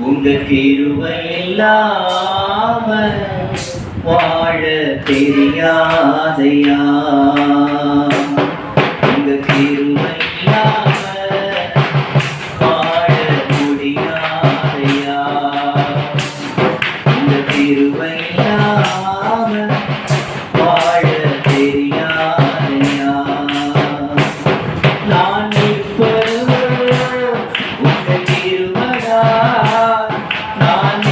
உங்க கிருவையில்லாம வாழ தெரியாதையா உங்க கிரு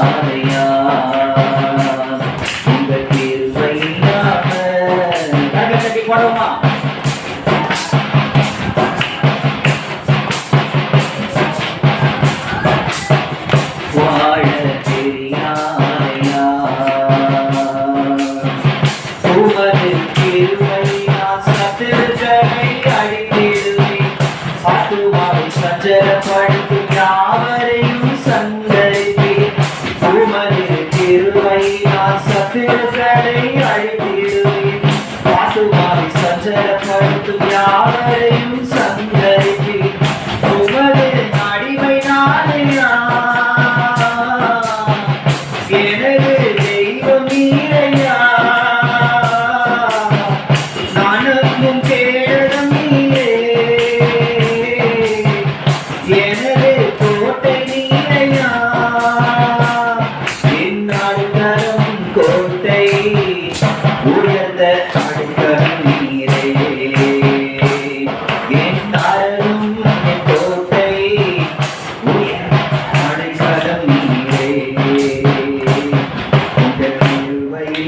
Hare Saturday, I feel it. Possible, such a time to be out of it.